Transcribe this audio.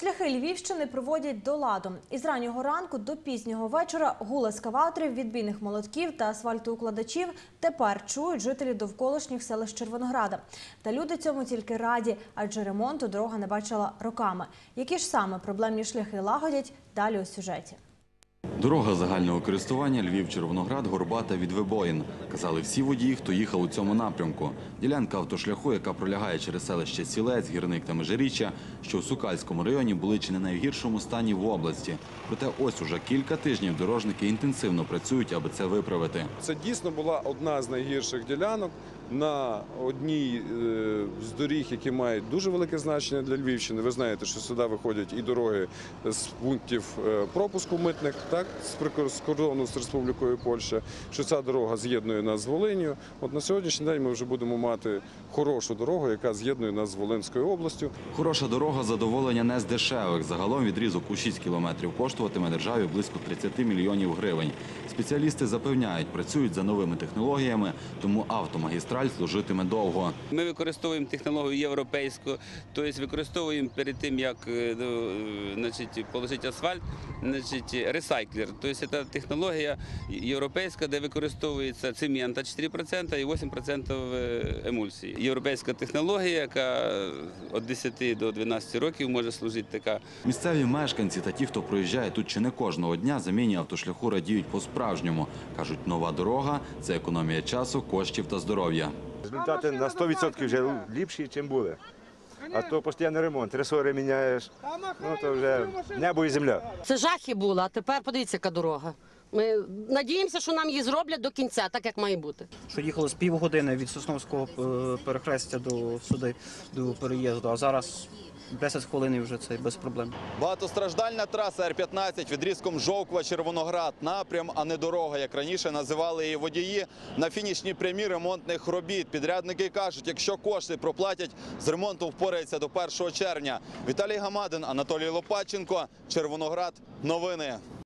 Шляхи Львівщини приводять до ладу. Із раннього ранку до пізнього вечора гул ескаваторів, відбійних молотків та асфальтоукладачів тепер чують жителі довколишніх селищ Червонограда. Та люди цьому тільки раді, адже ремонту дорога не бачила роками. Які ж саме проблемні шляхи лагодять далі у сюжеті. Дорога загального користування Львів-Червоноград горбата від вибоїн. Казали всі водії, хто їхав у цьому напрямку. Ділянка автошляху, яка пролягає через селище Сілець, Гірник та Межиріччя, що в Сукальському районі були чи не найгіршому стані в області. Проте ось уже кілька тижнів дорожники інтенсивно працюють, аби це виправити. Це дійсно була одна з найгірших ділянок на одній е, з доріг, які мають дуже велике значення для Львівщини. Ви знаєте, що сюди виходять і дороги з пунктів е, пропуску митних, так з кордону з Республікою Польща. Що ця дорога з'єднує нас з Волинію. От на сьогоднішній день ми вже будемо мати хорошу дорогу, яка з'єднує нас з Волинською областю. Хороша дорога задоволення не з дешевих. Загалом відрізок у 6 кілометрів коштуватиме державі близько 30 мільйонів гривень. Спеціалісти запевняють, працюють за новими технологіями, тому автомагістраль служитиме довго. Ми використовуємо технологію європейську, тобто використовуємо перед тим, як е, е, значить, положити асфальт, значить, ресайклер. Тобто це технологія європейська, де використовується цемента 4% і 8% е, емульсії. Європейська технологія, яка від 10 до 12 років може служити така. Місцеві мешканці та ті, хто проїжджає тут чи не кожного дня, заміні автошляху радіють по-справжньому. Кажуть, нова дорога це економія часу, коштів та здоров'я. Результати на 100% вже ліпші, ніж були. А то постійний ремонт, ресори міняєш, ну то вже небо і земля. Це жахи було, а тепер подивіться, яка дорога. Ми надіємося, що нам її зроблять до кінця, так як має бути. що їхали з півгодини від Сосновського е, перехрестя до сюди, до переїзду, а зараз 10 хвилин і вже це без проблем. Багатостраждальна траса Р-15 відрізком Жовква-Червоноград. Напрям, а не дорога, як раніше називали її водії. На фінішній прямі ремонтних робіт. Підрядники кажуть, якщо кошти проплатять, з ремонтом впорається до 1 червня. Віталій Гамадин, Анатолій Лопаченко, Червоноград. Новини.